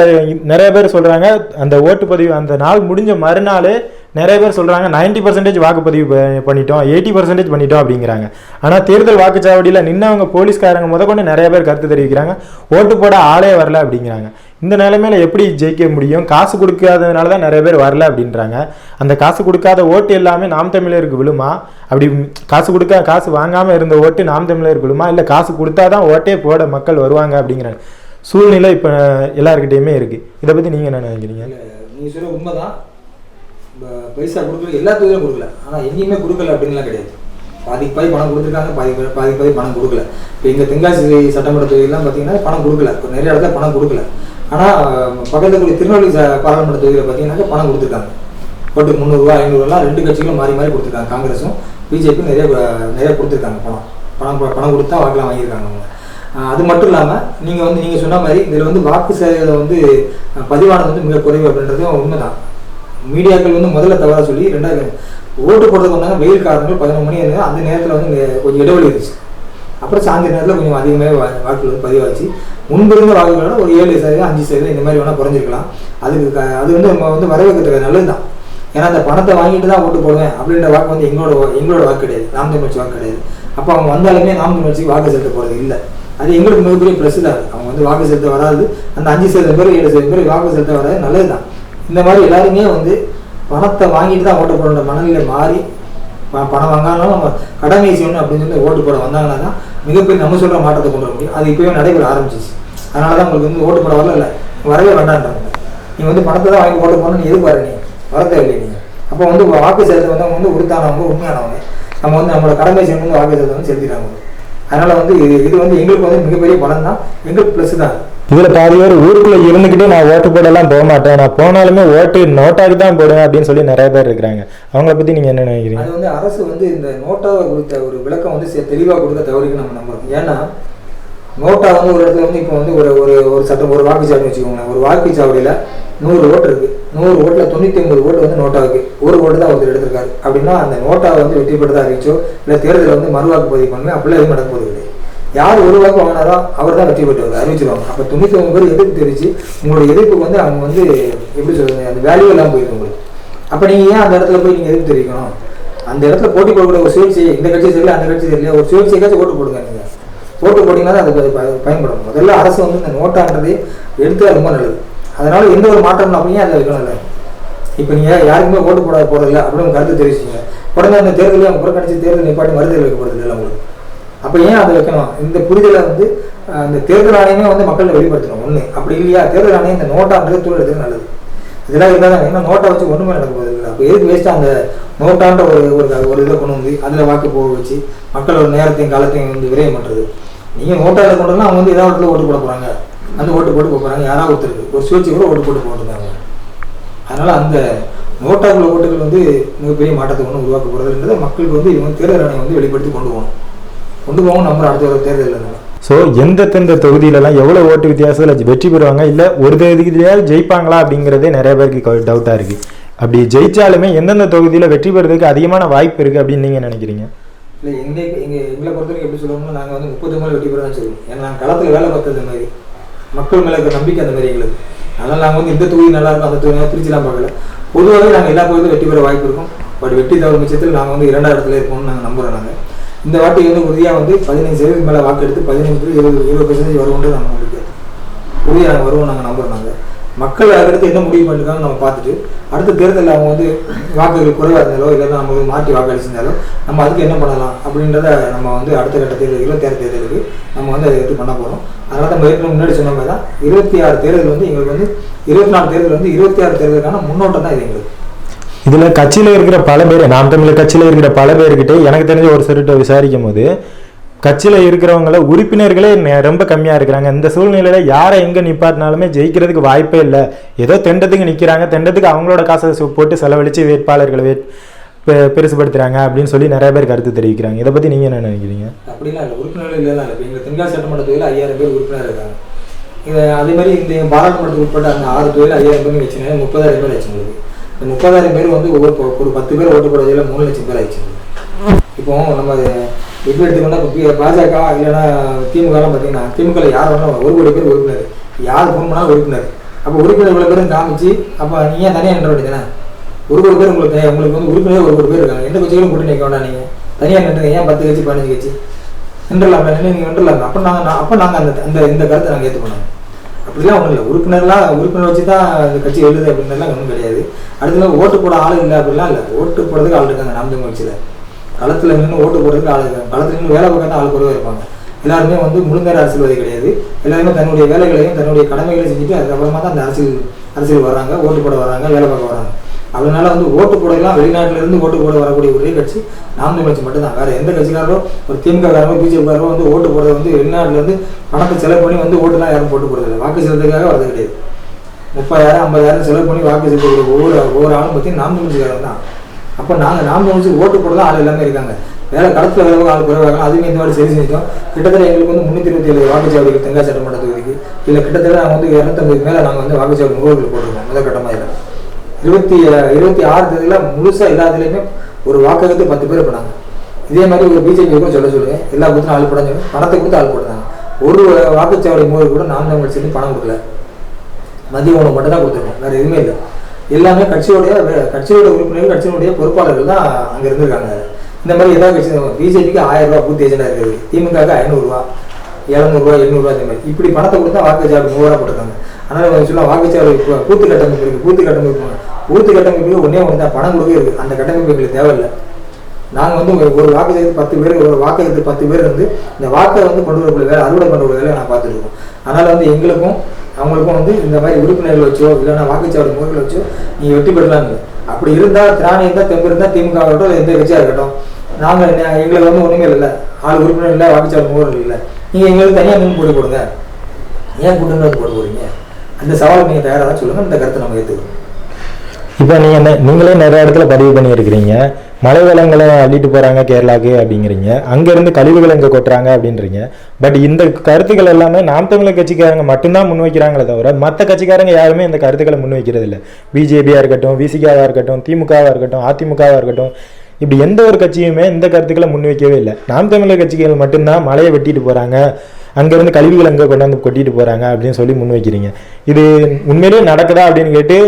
நிறைய பேர் சொல்கிறாங்க அந்த ஓட்டுப்பதிவு அந்த நாள் முடிஞ்ச மறுநாள் நிறைய பேர் சொல்கிறாங்க நைன்டி பர்சன்டேஜ் வாக்குப்பதிவு பண்ணிட்டோம் எயிட்டி பர்சன்டேஜ் பண்ணிட்டோம் அப்படிங்கிறாங்க. ஆனால் தேர்தல் வாக்குச்சாவடியில் நின்னவங்க போலீஸ்காரங்க முதற்கொண்டு நிறைய பேர் கருத்து தெரிவிக்கிறாங்க ஓட்டு போட ஆளே வரல அப்படிங்கிறாங்க. இந்த நிலைமையில எப்படி ஜெயிக்க முடியும்? காசு கொடுக்காததுனால தான் நிறைய பேர் வரல அப்படின்றாங்க. அந்த காசு கொடுக்காத ஓட்டு எல்லாமே நாம் தமிழருக்கு விழுமா? அப்படி காசு கொடுக்க காசு வாங்காமல் இருந்த ஓட்டு நாம் தமிழருக்கு விழுமா? இல்லை காசு கொடுத்தாதான் ஓட்டே போட மக்கள் வருவாங்க அப்படிங்கிறாங்க. சூழ்நிலை இப்போ எல்லாருக்கிட்டையுமே இருக்குது இதை பற்றி நீங்கள் என்ன நினைக்கிறீங்க? நீங்கள் சொல்ல உண்மை உண்மைதான். பைசா கொடுக்கல எல்லா தொகுதியிலும் கொடுக்கல. ஆனால் எங்கேயுமே கொடுக்கல அப்படின்லாம் கிடையாது. பாதிக்கு பாதி பணம் கொடுத்துருக்காங்க பாதி பாதி பாதிக்கு பாதி பணம் கொடுக்கல. இப்போ எங்க தென்காசி சட்டமன்ற தொகுதியெல்லாம் பார்த்தீங்கன்னா பணம் கொடுக்கல. இப்போ நிறைய இடத்துல பணம் கொடுக்கல. ஆனால் பக்கத்துல கூடிய திருநெல்வேலி பாராளுமன்ற தொகுதியில் பார்த்தீங்கன்னாக்கா பணம் கொடுத்துருக்காங்க. ஓட்டுக்கு முந்நூறுரூவா ஐநூறுரூவா ரெண்டு கட்சிகளும் மாறி மாறி கொடுத்துருக்காங்க. காங்கிரஸும் பிஜேபியும் நிறைய நிறைய கொடுத்துருக்காங்க பணம். பணம் பணம் கொடுத்தா வாக்கெல்லாம் வாங்கியிருக்காங்க அவங்க. அது மட்டும் இல்லாமல் நீங்கள் வந்து நீங்கள் சொன்ன மாதிரி இதில் வந்து வாக்கு சதவீதம் வந்து பதிவானது வந்து மிக குறைவு அப்படின்றது உண்மைதான். மீடியாக்கள் வந்து முதல்ல தவறாக சொல்லி ரெண்டாவது ஓட்டு போடுறதுக்கு வந்தாங்க வெயில் காரணங்கள் பதினொன்று மணி இருந்தாங்க அந்த நேரத்தில் வந்து இங்கே கொஞ்சம் இடைவெளி இருந்துச்சு. அப்புறம் சாயந்தர நேரத்தில் கொஞ்சம் அதிகமாக வாக்குகள் வந்து பதிவாச்சு. முன்பு இருந்த வாக்குகளோட ஒரு ஏழு சதவீதம் அஞ்சு சதவீதம் இந்த மாதிரி வேணால் குறைஞ்சிருக்கலாம். அதுக்கு அது வந்து நம்ம வந்து வரவேற்கிறதுக்கு நல்லது தான் ஏன்னா அந்த பணத்தை வாங்கிட்டு தான் ஓட்டு போடுவேன் அப்படின்ற வாக்கு வந்து எங்களோட எங்களோட வாக்கு கிடையாது. நாம் தமிழ்ச்சி வாக்கு கிடையாது. அப்போ அவங்க வந்தாலுமே நாம் தமிழ்ச்சி வாக்கு செலுத்த போகிறது இல்லை. அது எங்களுக்கு மிகப்பெரிய ப்ளஸ் தான் அவங்க வந்து வாக்கு செலுத்த வராது. அந்த அஞ்சு சதவீதம் பேர் ஏழு சதவீதம் பேர் வாக்கு செலுத்த வராது நல்லது தான் இந்த மாதிரி எல்லாருமே வந்து பணத்தை வாங்கிட்டு தான் ஓட்டு போடுற மனநிலை மாறி ப- பணம் வாங்காலும் நம்ம கடமை செய்யணும் அப்படின்னு சொல்லி ஓட்டு போட வந்தாங்கன்னா தான் மிகப்பெரிய நம்ம சொல்கிற மாற்றத்தை கொண்டு வர முடியும். அது இப்போவே நடைபெற ஆரம்பிச்சிச்சு அதனால தான் உங்களுக்கு வந்து ஓட்டு போட வரல இல்லை. வரவே வேண்டான்றாங்க நீங்கள் வந்து பணத்தை தான் வாங்கி ஓட்டு போடணும் நீ எதுக்கு நீ? வர தேவையில்லை நீங்கள் அப்போ வந்து வாக்கு செலுத்த வந்தவங்க வந்து உடுத்தானவங்க உண்மையானவங்க. நம்ம வந்து நம்மளோட கடமை செய்யணும்னு வாக்கு செலுத்த வந்து செலுத்திட்டாங்க அதனால வந்து இது வந்து எங்களுக்கு வந்து மிகப்பெரிய பலம் தான் எங்களுக்கு ப்ளஸ் தான். இதுல பாதி பேர் ஊருக்குள்ள இருந்துக்கிட்டே நான் ஓட்டு போடலாம் போக மாட்டேன். நான் போனாலுமே ஓட்டு நோட்டாக்கு தான் போடுவேன் அப்படின்னு சொல்லி நிறைய பேர் இருக்கிறாங்க. அவங்கள பத்தி நீங்க என்ன நினைக்கிறீங்க? அது வந்து அரசு வந்து இந்த நோட்டாவை கொடுத்த ஒரு விளக்கம் வந்து சே- தெளிவா கொடுக்க தவறுக்கு நம்ம நம்புறோம் ஏன்னா நோட்டா வந்து ஒரு இடத்துல வந்து இப்போ வந்து ஒரு ஒரு ஒரு சட்டம் ஒரு வாக்குச்சாவடி வச்சுக்கோங்களேன். ஒரு வாக்குச்சாவடியில நூறு ஓட்டு இருக்கு. நூறு ஓட்டில் தொண்ணூத்தி ஒன்பது ஓட்டு வந்து நோட்டாவுக்கு ஒரு ஓட்டு தான் ஒருத்தர் எடுத்திருக்காரு. அப்படின்னா அந்த நோட்டாவை வந்து வெற்றி பெற்றதா அறிவிச்சோ இல்லை தேர்தலில் வந்து மறுவாக்கு பதிவு பண்ணுமே அப்படிலாம் எதுவும் நடக்க போகுது யார் ஒரு வாக்கு வாங்கினாரோ அவர் தான் வெற்றி பெற்றவர் அறிவிச்சிருவாங்க. அப்போ தொண்ணூத்தி ஒன்பது பேர் எதிர்ப்பு தெரிவிச்சு உங்களோட எதிர்ப்பு வந்து அவங்க வந்து எப்படி சொல்றது அந்த வேல்யூ எல்லாம் போயிருக்கு உங்களுக்கு. அப்போ நீங்கள் ஏன் அந்த இடத்துல போய் நீங்கள் எதிர்ப்பு தெரிவிக்கணும்? அந்த இடத்துல போட்டி போடக்கூடிய ஒரு சுயேட்சை இந்த கட்சி சரியில்லை அந்த கட்சி சரியில்லை ஒரு சுயேட்சைக்காச்சும் ஓட்டு போடுங்க நீங்கள் ஓட்டு போட்டிங்கன்னா அது பயன்படும். முதல்ல அரசு வந்து இந்த நோட்டான்றதே எடுத்து ரொம்ப நல்லது. அதனால எந்த ஒரு மாற்றமும் அப்படியே அதில் வைக்கணும் இல்லை இப்போ நீங்கள் யாருக்குமே ஓட்டு போட போகிறதில்ல அப்படின்னு கருத்து தெரிவிச்சிங்க. உடனே அந்த தேர்தலையும் அவங்க புறக்கணிச்சு தேர்தல் நிப்பாட்டி மறுதேர்தல் வைக்கப்படுறது இல்லை உங்களுக்கு. அப்போ ஏன் அதை வைக்கணும்? இந்த புரிதலை வந்து அந்த தேர்தல் ஆணையமே வந்து மக்களை வெளிப்படுத்தணும். ஒன்று அப்படி இல்லையா? தேர்தல் ஆணையம் இந்த நோட்டான்றது தூள் எடுக்கிறது நல்லது. இதெல்லாம் இருந்தால் ஏன்னா நோட்டை வச்சு ஒன்றுமே நடக்க போகிறது இல்லை. அப்போ எதுக்கு வேஸ்ட்டாக அந்த நோட்டான்ற ஒரு ஒரு ஒரு இதை கொண்டு வந்து அதில் வாக்கு போக வச்சு மக்களோட நேரத்தையும் காலத்தையும் வந்து விரயம் பண்ணுறது நீங்கள் நோட்டாக கொண்டு வந்தால் அவங்க வந்து ஏதாவது இடத்துல ஓட்டு போட போகிறாங்க அந்த ஓட்டு போட்டு போக போகிறாங்க யாராவது ஒருத்தருக்கு ஒரு சுழற்சி கூட ஓட்டு போட்டு போட்டுருக்காங்க அதனால் அந்த நோட்டாக்குள்ள ஓட்டுகள் வந்து மிகப்பெரிய மாற்றத்தை ஒன்று உருவாக்க போகிறதுன்றதை மக்களுக்கு வந்து இவங்க தேர்தல் ஆணையம் வந்து வெளிப்படுத்தி கொண்டு போகணும். கொண்டு போகணும் நம்ம அடுத்த ஒரு இருந்தாலும் ஸோ எந்தெந்த தொகுதியிலலாம் எவ்வளோ ஓட்டு வித்தியாசத்தில் வெற்றி பெறுவாங்க? இல்லை ஒரு தொகுதியிலேயாவது ஜெயிப்பாங்களா அப்படிங்கிறதே நிறைய பேருக்கு டவுட்டாக இருக்குது அப்படி ஜெயிச்சாலுமே எந்தெந்த தொகுதியில் வெற்றி பெறதுக்கு அதிகமான வாய்ப்பு இருக்குது அப்படின்னு நீங்கள் நினைக்கிறீங்க? இல்லை எங்கே எங்கள் எங்களை பொறுத்த வரைக்கும் எப்படி சொல்லுவோம்னா நாங்கள் வந்து முப்பது மேலே வெட்டி பெறதான் சொல்லுவோம் ஏன்னா நாங்கள் களத்தில் வேலை பார்த்தது மாதிரி. மக்கள் மேலே இருக்க நம்பிக்கை அந்த மாதிரி எங்களுக்கு. அதனால் நாங்கள் வந்து இந்த தொகுதி நல்லா இருக்கும் அந்த தொகுதி பிரிச்சுலாம் பார்க்கல பொதுவாகவே நாங்கள் எல்லா பகுதியிலும் வெற்றி பெற வாய்ப்பு இருக்கும். பட் வெற்றி தவறு மிச்சத்தில் நாங்கள் வந்து இரண்டாம் இடத்துல இருக்கோம்னு நாங்கள் நம்புகிறோம் நாங்கள் இந்த வாட்டி வந்து உறுதியாக வந்து பதினைஞ்சு சதவீதம் மேலே வாக்கு எடுத்து பதினஞ்சு இருபது இருபது பர்சன்டேஜ் வருவோன்றது நாங்கள் நம்பிக்கை. உறுதியாக நாங்கள் வருவோம் நாங்கள் நம்புகிறோம் நாங்கள் மக்கள் அதுக்கடுத்து என்ன முடிவு பண்ணிருக்காங்க நம்ம பார்த்துட்டு அடுத்த தேர்தலில் அவங்க வந்து வாக்குகள் குறைவாக இருந்தாலோ இல்லைன்னா நம்ம வந்து மாற்றி வாக்களிச்சிருந்தாலோ நம்ம அதுக்கு என்ன பண்ணலாம் அப்படின்றத நம்ம வந்து அடுத்த கட்ட தேர்தல் இருபத்தாறு தேர்தலுக்கு நம்ம வந்து அதை எடுத்து பண்ண போகிறோம் அதனால் நம்ம ஏற்கனவே முன்னாடி சொன்ன மாதிரி தான் இருபத்தி ஆறு தேர்தல் வந்து எங்களுக்கு வந்து இருபத்தி நாலு தேர்தல் வந்து இருபத்தி ஆறு தேர்தலுக்கான முன்னோட்டம் தான் இது எங்களுக்கு. இதில் கட்சியில் இருக்கிற பல பேர் நாம் தமிழர் கட்சியில் இருக்கிற பல பேர்கிட்ட எனக்கு தெரிஞ்ச ஒரு சிலர்கிட்ட விசாரிக்கும் போது கட்சியில் இருக்கிறவங்கள உறுப்பினர்களே நெ- ரொம்ப கம்மியாக இருக்கிறாங்க. இந்த சூழ்நிலையில் யாரை எங்கே நிப்பாட்டினாலுமே ஜெயிக்கிறதுக்கு வாய்ப்பே இல்லை. ஏதோ தெண்டத்துக்கு நிற்கிறாங்க தெண்டத்துக்கு அவங்களோட காசை போட்டு செலவழித்து வேட்பாளர்களை வே பெ- பெருசுபடுத்துறாங்க அப்படின்னு சொல்லி நிறைய பேர் கருத்து தெரிவிக்கிறாங்க. இதை பற்றி நீங்கள் என்ன நினைக்கிறீங்க? அப்படிலாம் இல்லை. உறுப்பினர்கள் இல்லை. இப்போ எங்கள் தென்காசி சட்டமன்ற தொகுதியில் ஐயாயிரம் பேர் உறுப்பினர் இருக்காங்க. இதை அதே மாதிரி இந்த பாராளுமன்றத்துக்கு உட்பட்ட அந்த ஆறு தொகுதியில் ஐயாயிரம் பேர் வச்சுங்க முப்பதாயிரம் பேர் ஆச்சு இந்த முப்பதாயிரம் பேர் வந்து ஒவ்வொரு ஒரு பத்து பேர் ஓட்டு போடுறதுல மூணு லட்சம் பேர் ஆயிடுச்சு. இப்போ நம்ம எப்படி எடுத்துக்கோன்னா இப்போ பாஜக இல்லைன்னா திமுகலாம் பார்த்தீங்கன்னா திமுக யார் வேணாலும் ஒரு கோடி பேர் உறுப்பினர். யார் ஃபோன் பண்ணாலும் உறுப்பினர். அப்போ உறுப்பினர் இவ்வளோ பேரும் காமிச்சு அப்போ நீ ஏன் தனியாக நின்ற வேண்டியதானே ஒரு கோடி பேர் உங்களுக்கு உங்களுக்கு வந்து உறுப்பினர் ஒரு கோடி பேர் இருக்காங்க. எந்த கட்சிகளும் கூட்டி நிற்க வேண்டாம் நீங்கள் தனியாக நின்றுங்க. ஏன் பத்து கட்சி பதினஞ்சு கட்சி? நின்றலாம் நீங்கள் நின்றலாம் அப்போ நாங்கள் அப்போ நாங்கள் அந்த அந்த இந்த கருத்தை நாங்கள் ஏற்றுக்கணும் அப்படிலாம் ஒன்றும் இல்லை. உறுப்பினர்லாம் உறுப்பினர் வச்சு தான் இந்த கட்சி எழுது அப்படின்றலாம் ஒன்றும் கிடையாது. அடுத்தது ஓட்டு போட ஆள் இல்லை அப்படிலாம் இல்லை. ஓட்டு போடுறதுக்கு ஆள் இருக்காங்க நாம் தமிழ் கட்சியில். களத்தில் நின்று ஓட்டு போடுறதுக்கு ஆள் இருக்காங்க. களத்தில் நின்று வேலை பார்க்க ஆள் குறைவாக இருப்பாங்க. எல்லாருமே வந்து முழுநேர அரசியல்வாதி கிடையாது. எல்லாருமே தன்னுடைய வேலைகளையும் தன்னுடைய கடமைகளையும் செஞ்சுட்டு அதுக்கப்புறமா தான் அந்த அரசியல் அரசியல் வராங்க ஓட்டு போட வராங்க வேலை பார்க்க வராங்க அதனால வந்து ஓட்டு போடலாம் வெளிநாட்டிலிருந்து ஓட்டு போட வரக்கூடிய ஒரே கட்சி நாம் தமிழ் கட்சி மட்டும்தான். வேற எந்த கட்சிக்காரரோ ஒரு திமுக காரோ பிஜேபி காரோ வந்து ஓட்டு போடுறது வந்து வெளிநாட்டிலிருந்து பணத்தை செலவு பண்ணி வந்து ஓட்டுலாம் யாரும் போட்டு போடுறது வாக்கு செலுத்துக்காக வரது கிடையாது. முப்பதாயிரம் ஐம்பதாயிரம் செலவு பண்ணி வாக்கு செலுத்தக்கூடிய ஒவ்வொரு ஒவ்வொரு ஆளும் பற்றி நாம் தமிழ்ச்சிக்காரங்க தான். அப்போ நாங்கள் நாம் ஓட்டு போட தான் ஆள் எல்லாமே இருக்காங்க. வேலை களத்தில் வேலை ஆள் குறைவாக அதுவுமே இந்த மாதிரி சரி செஞ்சோம் கிட்டத்தட்ட எங்களுக்கு வந்து முந்நூற்றி இருபத்தி ஏழு வாக்குச்சாவடிகள் தென்காசி சட்டமன்ற தொகுதிக்கு. இல்லை கிட்டத்தட்ட நாங்கள் வந்து இரநூத்தம்பது மேலே நாங்கள் வந்து வாக்குச்சாவடி முகவர்கள் போட்டிருக்கோம் முதல் கட்டமாக இதில் இருபத்தி இருபத்தி ஆறு தேதியில் முழுசாக எல்லாத்துலேயுமே ஒரு வாக்ககத்தை பத்து பேர் போனாங்க. இதே மாதிரி ஒரு பிஜேபி கூட சொல்ல சொல்லுங்க. எல்லா கொடுத்தும் ஆள் போட சொல்லி பணத்தை கொடுத்து ஆள் போடுறாங்க ஒரு வாக்குச்சாவடி முகவர் கூட நாம் தமிழ் சேர்ந்து பணம் கொடுக்கல. மதிய உணவு மட்டும் தான் கொடுத்துருக்கோம். வேறு எதுவுமே இல்லை. எல்லாமே கட்சியோடைய கட்சியோட உறுப்பினர்கள் கட்சியினுடைய பொறுப்பாளர்கள் தான் அங்கே இருந்திருக்காங்க. இந்த மாதிரி எல்லா கட்சி பிஜேபிக்கு ஆயிரம் ரூபா பூத் ஏஜென்டா இருக்குது. திமுக ஐநூறுரூவா இரநூறுவா எண்ணூறுவா இந்த மாதிரி. இப்படி பணத்தை கொடுத்தா வாக்குச்சாவடி மூவாயிரம் போட்டிருக்காங்க. அதனால சொல்ல வாக்குச்சாவடி பூத்து கட்டமைப்பு இருக்கு பூத்து கட்டமைப்பு பூத்து கட்டமைப்புக்கு ஒன்றே ஒன்று தான் பணம் கொடுக்க இருக்குது அந்த கட்டமைப்பு எங்களுக்கு தேவையில்லை. நாங்கள் வந்து ஒரு- வாக்கு சேர்த்து பத்து பேர் ஒரு வாக்குக்கு பத்து பேர் வந்து இந்த வாக்கை வந்து கொண்டு வரக்கூடிய வேலை அறுவடை பண்ணக்கூடிய வேலையை நான் பார்த்துருக்கோம் அதனால் வந்து எங்களுக்கும் அவங்களுக்கும் வந்து இந்த மாதிரி உறுப்பினர்கள் வச்சோ இல்லைன்னா வாக்குச்சாவடி முறைகள் வச்சோ நீங்கள் வெற்றி பெறலாங்க அப்படி இருந்தால் திராணி இருந்தால் தெம்பு இருந்தால் திமுக ஆகட்டும் எந்த கட்சியாக இருக்கட்டும் நாங்கள் எங்களுக்கு வந்து ஒன்றுமே இல்லை. ஆள் உறுப்பினர் இல்லை வாக்குச்சாவடி முகவர்கள் இல்லை. நீங்கள் எங்களுக்கு தனியாக மீன் போட்டு கொடுங்க ஏன் கூட்டணி வந்து போட்டு போகிறீங்க அந்த சவால் நீங்கள் தயாராக தான் சொல்லுங்கள் இந்த கருத்தை நம்ம ஏற்றுக்கணும் இப்போ நீங்கள் நீங்களே நிறைய இடத்துல பதிவு பண்ணியிருக்கிறீங்க. மழை வளங்களை அள்ளிட்டு போகிறாங்க கேரளாவுக்கு அப்படிங்கிறீங்க. அங்கேருந்து கழிவுகளை இங்கே கொட்டுறாங்க அப்படின்றீங்க. பட் இந்த கருத்துக்கள் எல்லாமே நாம் தமிழர் கட்சிக்காரங்க மட்டும்தான் முன்வைக்கிறாங்களே தவிர மற்ற கட்சிக்காரங்க யாருமே இந்த கருத்துக்களை முன்வைக்கிறது இல்லை பிஜேபியாக இருக்கட்டும் விசிகாவாக இருக்கட்டும் திமுகவாக இருக்கட்டும் அதிமுகவாக இருக்கட்டும் இப்படி எந்த ஒரு கட்சியுமே இந்த கருத்துக்களை முன்வைக்கவே இல்லை. நாம் தமிழர் கட்சிகள் மட்டும்தான் மலையை வெட்டிட்டு போகிறாங்க அங்கேருந்து கழிவுகள் அங்கே கொண்டாந்து கொட்டிட்டு போகிறாங்க அப்படின்னு சொல்லி முன்வைக்கிறீங்க இது உண்மையிலேயே நடக்குதா அப்படின்னு கேட்டு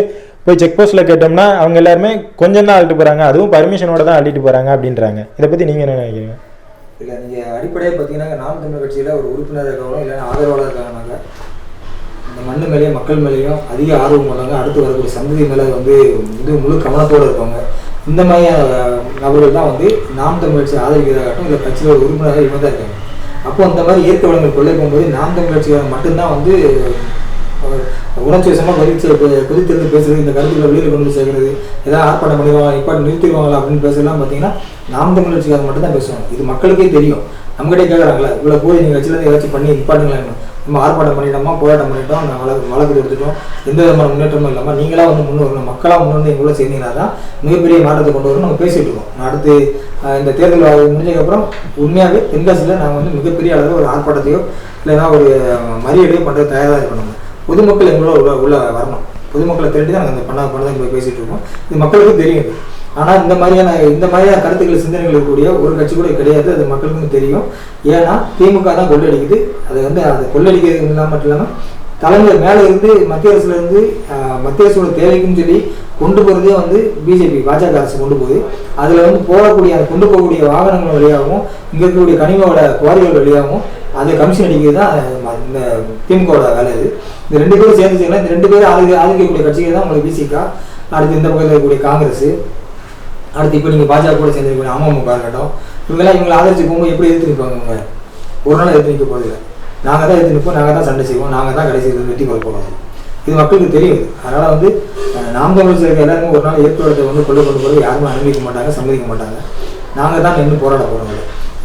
போய் செக் போஸ்ட்டில் கேட்டோம்னா அவங்க எல்லாருமே கொஞ்சம் தான் அள்ளிட்டு போகிறாங்க அதுவும் பர்மிஷனோட தான் அள்ளிட்டு போகிறாங்க அப்படின்றாங்க. இதை பற்றி நீங்கள் என்ன நினைக்கிறீங்க? இல்லை நீங்கள் அடிப்படையாக பார்த்தீங்கன்னா நாம் தமிழ் கட்சியில் ஒரு உறுப்பினர் இருக்கவங்களும் இல்லைன்னா ஆதரவாளர் இருக்காங்க இந்த மண்ணு மேலேயும் மக்கள் மேலேயும் அதிக ஆர்வம் உள்ளவங்க அடுத்து வரக்கூடிய சந்ததி மேலே வந்து இது முழு கவனத்தோடு இருப்பாங்க. இந்த மாதிரியான நபர்கள் தான் வந்து நாம் தமிழ் கட்சி ஆதரிக்கிறதாகட்டும் இல்லை கட்சியில் ஒரு உறுப்பினராக இவங்க தான் இருக்காங்க. அப்போ அந்த மாதிரி இயற்கை வளங்கள் கொள்ளை போகும்போது நாம் தமிழ் கட்சிக்காரங்க மட்டும்தான் வந்து உணர்ச்சி வசமாக கொதிச்சு கொதித்திருந்து பேசுறது இந்த கருத்துக்களை வெளியில் கொண்டு போய் சேர்க்கறது ஏதாவது ஆர்ப்பாட்டம் பண்ணிடுவாங்க இப்போ நிறுத்திடுவாங்களா அப்படின்னு பேசுறதுலாம் பார்த்தீங்கன்னா நாம் தமிழ் கட்சிக்காரங்க மட்டும் தான் பேசுவாங்க. இது மக்களுக்கே தெரியும். நம்மகிட்டே கேட்குறாங்களா இவ்வளோ போய் நீங்கள் கட்சியிலேருந்து ஏதாச்சும் பண்ணி நிப்பாட்டுங்களேன் நம்ம ஆர்ப்பாட்டம் பண்ணிட்டோமா போராட்டம் பண்ணிட்டோம் நான் வழக்கு வழக்கு எடுத்துட்டோம் எந்த விதமான முன்னேற்றமும் இல்லாமல் நீங்களா வந்து முன் வரணும் மக்களாக முன் வந்து எங்களை சேர்ந்தீங்கன்னா தான் மிகப்பெரிய மாற்றத்தை கொண்டு வரணும் நம்ம பேசிட்டு இருக்கோம். அடுத்து இந்த தேர்தல் முடிஞ்சதுக்கப்புறம் உண்மையாகவே தென்காசியில் நாங்கள் வந்து மிகப்பெரிய அளவில் ஒரு ஆர்ப்பாட்டத்தையோ இல்லைன்னா ஒரு மரியாதையோ மறியலையோ பண்ணுறது தயாராக இருக்கணும் பொதுமக்கள் எங்களோட உள்ள உள்ள வரணும். பொதுமக்களை திரட்டி தான் நாங்கள் இந்த பண்ண பண்ணதை பேசிகிட்டு பேசிட்டு இருக்கோம். இது மக்களுக்கு தெரியும் ஆனால் இந்த மாதிரியான இந்த மாதிரியான கருத்துக்கள் சிந்தனைகள் இருக்கக்கூடிய ஒரு கட்சி கூட கிடையாது. அது மக்களுக்கும் தெரியும். ஏன்னா திமுக தான் கொள்ளடிக்குது. அது வந்து அது கொள்ளடிக்கிறது இல்லாமல் மட்டும் இல்லாமல் தலைமை மேலே இருந்து மத்திய அரசுல இருந்து மத்திய அரசோட தேவைக்குன்னு சொல்லி கொண்டு போகிறதே வந்து பிஜேபி பாஜக அரசு கொண்டு போகுது. அதில் வந்து போகக்கூடிய அந்த கொண்டு போகக்கூடிய வாகனங்கள் வழியாகவும் இங்கே இருக்கக்கூடிய கனிமோட குவாரிகள் வழியாகவும் அதை கமிஷன் அடிக்கிறது தான் இந்த திமுகவோட வேலை இது. இந்த ரெண்டு பேரும் சேர்ந்து செய்யலாம் இந்த ரெண்டு பேரும் ஆதரி ஆதரிக்கக்கூடிய கட்சிகள் தான் உங்களுக்கு பிசிகா அடுத்து இந்த பக்கத்தில் இருக்கக்கூடிய காங்கிரஸ் அடுத்து இப்போ நீங்கள் பாஜக கூட சேர்ந்துருக்கக்கூடிய அமமுக இருக்கட்டும். இவங்கெல்லாம் இவங்களை ஆதரிச்சு போகும்போது எப்படி எதிர்த்து நிற்பாங்க இவங்க? ஒரு நாள் எதிர்த்து நிற்க போகிறதில்ல நாங்கள் தான் எதிர்த்து நிற்போம் நாங்கள் தான் சண்டை செய்வோம் நாங்கள் தான் கடைசி வெட்டி கொள்ள போகிறோம் இது மக்களுக்கு தெரியுது அதனால் வந்து நாம் தமிழ் இருக்க எல்லாருமே ஒரு நாள் ஏற்படுத்த வந்து கொண்டு கொண்டு போகிறது யாருமே அனுமதிக்க மாட்டாங்க சம்மதிக்க மாட்டாங்க. நாங்கள் தான் நின்று போராட போகிறோம்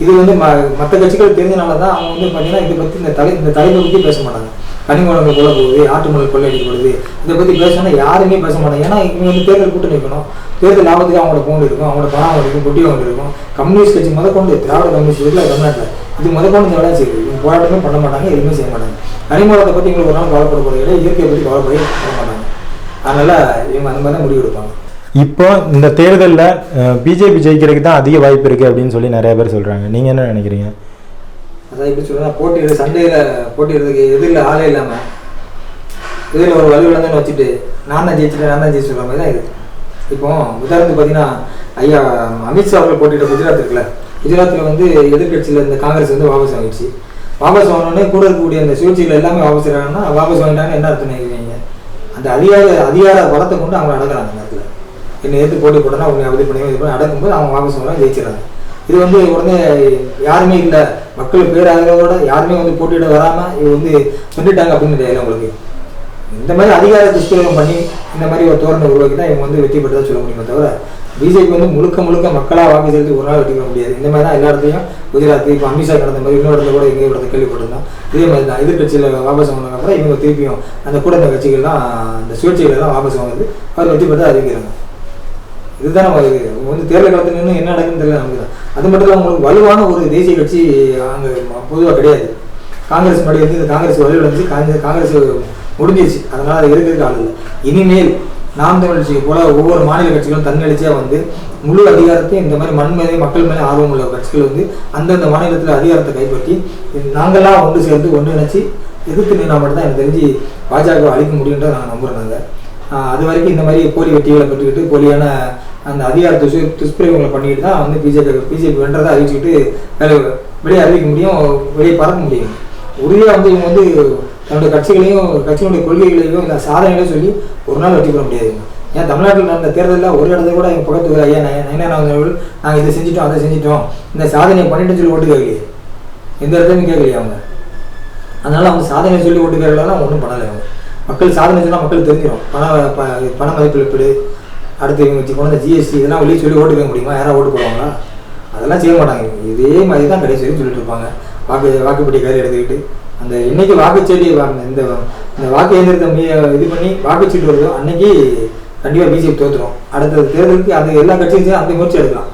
இது. வந்து ம மற்ற கட்சிகள் தெரிஞ்சனால தான் அவங்க வந்து பார்த்தீங்கன்னா இதை பற்றி இந்த தலை இந்த தலைப்பை பற்றி பேச மாட்டாங்க. கனிமலங்கள் கொள்ள போகுது ஆட்டு மணல் கொள்ளையடிக்கப்படுது இதை பற்றி பேசணும்னா யாருமே பேச மாட்டாங்க. ஏன்னா இவங்க வந்து தேர்தல் கூட்டணி நிற்கணும் தேர்தல் லாபத்துக்கு அவங்களோட போன் இருக்கும் அவங்களோட பணம் இருக்கும் கொட்டி அவங்க இருக்கும். கம்யூனிஸ்ட் கட்சி முத கொண்டு திராவிட கம்யூனிஸ்ட் இருக்குல்ல தமிழ்நாட்டில் இது முத கொண்டு இந்த வேலை செய்யுது இவங்க போராட்டமே பண்ண மாட்டாங்க எதுவுமே செய்ய மாட்டாங்க. கனிமலத்தை பற்றி இவங்களுக்கு ஒரு நாள் கவலைப்பட போகிறத இயற்கையை பற்றி கவலைப்படவே பண்ண மாட்டாங்க. அதனால் இவங்க அந்த மாதிரி தான் முடிவு எடுப்பாங்க. இப்போ இந்த தேர்தலில் பிஜேபி ஜெயிக்கிறதுக்கு தான் அதிக வாய்ப்பு இருக்குது அப்படின்னு சொல்லி நிறைய பேர் சொல்கிறாங்க நீங்கள் என்ன நினைக்கிறீங்க? அதான் எப்படி சொல்லுன்னா போட்டியிட சண்டையில் போட்டியிடுறதுக்கு எதிரில் ஆளே இல்லாமல் இதில் ஒரு வலுவிழந்தன்னு வச்சுட்டு நான் தான் ஜெயிச்சிட்டேன் நான் தான் ஜெயிச்சு மாதிரி தான் இது. இப்போ உதாரணத்துக்கு பார்த்தீங்கன்னா ஐயா அமித்ஷா அவர்கள் போட்டியிட்ட குஜராத் இருக்குல்ல குஜராத்தில் வந்து எதிர்க்கட்சியில் இந்த காங்கிரஸ் வந்து வாபஸ் வாங்கிடுச்சு. வாபஸ் வாங்கினோடனே கூட இருக்கக்கூடிய அந்த சுழற்சிகள் எல்லாமே வாபஸ் ஆகிறாங்கன்னா வாபஸ் வாங்கிட்டாங்கன்னு என்ன அர்த்தம் நினைக்கிறீங்க? அந்த அதிகார அதிகார பலத்தை கொண்டு அவங்க அடக்குறாங்க அந்த இடத்துல என்னை எதிர்த்து போட்டி போட்டோன்னா அவங்க அப்படி பண்ணி இது பண்ணி அடக்கும்போது அவங்க வாபஸ் வாங்க ஜெயிச்சிடறாங்க. இது வந்து உடனே யாருமே இல்லை மக்கள் பேராதரவோட யாருமே வந்து போட்டியிட வராமல் இது வந்து சொல்லிட்டாங்க அப்படின்னு தெரியல உங்களுக்கு. இந்த மாதிரி அதிகார துஷ்பிரயோகம் பண்ணி இந்த மாதிரி ஒரு தோரணை உருவாக்கி தான் இவங்க வந்து வெற்றி பெற்றதா சொல்ல முடியுமே தவிர பிஜேபி வந்து முழுக்க முழுக்க மக்களாக வாக்கு செலுத்தி ஒரு நாள் வெற்றி பெற முடியாது. இந்த மாதிரி தான் எல்லா இடத்துலையும் குஜராத் இப்போ அமித்ஷா நடந்த மாதிரி இன்னொரு இடத்துல கூட எங்கேயோ இடத்துல கேள்விப்பட்டிருந்தோம். இதே மாதிரி தான் எதிர்கட்சியில் வாபஸ் வாங்கினதுக்கு அப்புறம் இவங்க திருப்பியும் அந்த கூட இந்த கட்சிகள்லாம் அந்த சுயேட்சைகள் வாபஸ் வாங்குது அவர் வெற்றி பெற்று அறிவிக்கிறாங்க. இதுதான் நம்ம வந்து தேர்தல் காலத்துல நின்று என்ன நடக்குன்னு தெரியல நமக்கு தான். அது மட்டும் இல்லாமல் உங்களுக்கு வலுவான ஒரு தேசிய கட்சி அங்கே பொதுவாக கிடையாது. காங்கிரஸ் முன்னாடி வந்து இந்த காங்கிரஸ் வலுவில் காங்கிரஸ் காங்கிரஸ் முடிஞ்சிருச்சு. அதனால் அது இருக்கிறதுக்கு ஆள் இல்லை. இனிமேல் நாம் தமிழ் போல ஒவ்வொரு மாநில கட்சிகளும் தன்னெழுச்சியாக வந்து முழு அதிகாரத்தையும் இந்த மாதிரி மண் மேலே மக்கள் மேலே ஆர்வம் உள்ள கட்சிகள் வந்து அந்தந்த மாநிலத்தில் அதிகாரத்தை கைப்பற்றி நாங்கள்லாம் ஒன்று சேர்ந்து ஒன்று நினச்சி எதிர்த்து நின்னா மட்டும் தான் எனக்கு தெரிஞ்சு பாஜக அழிக்க முடியுன்றதை நாங்கள் நம்புறோம் நாங்கள் அது வரைக்கும் இந்த மாதிரி போலி வெட்டிகளை பெற்றுக்கிட்டு போலியான அந்த அதிகார துஷ் துஷ்பிரயோகங்களை பண்ணிக்கிட்டு தான் வந்து பிஜேபி பிஜேபி வென்றதை அறிவிச்சுக்கிட்டு வேலை வெளியே அறிவிக்க முடியும் வெளியே பறக்க முடியும். உறுதியாக வந்து இவங்க வந்து தன்னுடைய கட்சிகளையும் கட்சியினுடைய கொள்கைகளையும் இல்லை சாதனைகளையும் சொல்லி ஒரு நாள் வெற்றி பெற முடியாதுங்க ஏன் தமிழ்நாட்டில் நடந்த தேர்தலில் ஒரு இடத்துல கூட எங்கள் பக்கத்து ஐயா நயனா அவர்கள் நாங்கள் இதை செஞ்சிட்டோம் அதை செஞ்சிட்டோம். இந்த சாதனையை பண்ணிட்டு சொல்லி ஓட்டு கேட்கலையே. எந்த இடத்துலையும் கேட்கலையே அவங்க. அதனால அவங்க சாதனை சொல்லி ஓட்டு கேட்கலாம் ஒன்றும் பண்ணலை அவங்க. மக்கள் சாதனை சொன்னால் மக்கள் தெரிஞ்சிடும் பண ப- பண மதிப்பிழப்பீடு அடுத்து இவங்க வச்சு கொண்டு ஜிஎஸ்டி இதெல்லாம் வெளியே சொல்லி ஓட்டு வைக்க முடியுமா? யாராவது ஓட்டு போடுவாங்களா? அதெல்லாம் செய்ய மாட்டாங்க. இதே மாதிரி தான் கடைசி வரைக்கும் சொல்லிட்டு இருப்பாங்க. வாக்கு வாக்குப்பட்டி கையில் எடுத்துக்கிட்டு அந்த இன்னைக்கு வாக்குச்சீட்டு இந்த இந்த வாக்கு இயந்திரத்தை இது பண்ணி வாக்குச்சீட்டு வருதோ அன்னைக்கு கண்டிப்பாக பிஜேபி தோற்றுரும் அடுத்த தேர்தலுக்கு அந்த எல்லா கட்சியும் அந்த முயற்சி எடுக்கலாம்.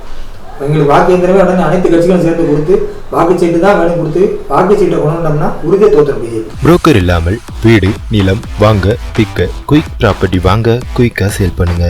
எங்களுக்கு வாக்கு இயந்திரமே உடனே அனைத்து கட்சிகளும் சேர்ந்து கொடுத்து வாக்குச்சீட்டு தான் வேணும் கொடுத்து வாக்குச்சீட்டை கொண்டு வந்தோம்னா உறுதியை தோத்துரும் பிஜேபி புரோக்கர் இல்லாமல் வீடு நிலம் வாங்க விற்க குயிக் ப்ராப்பர்ட்டி வாங்க குயிக்காக சேல் பண்ணுங்க.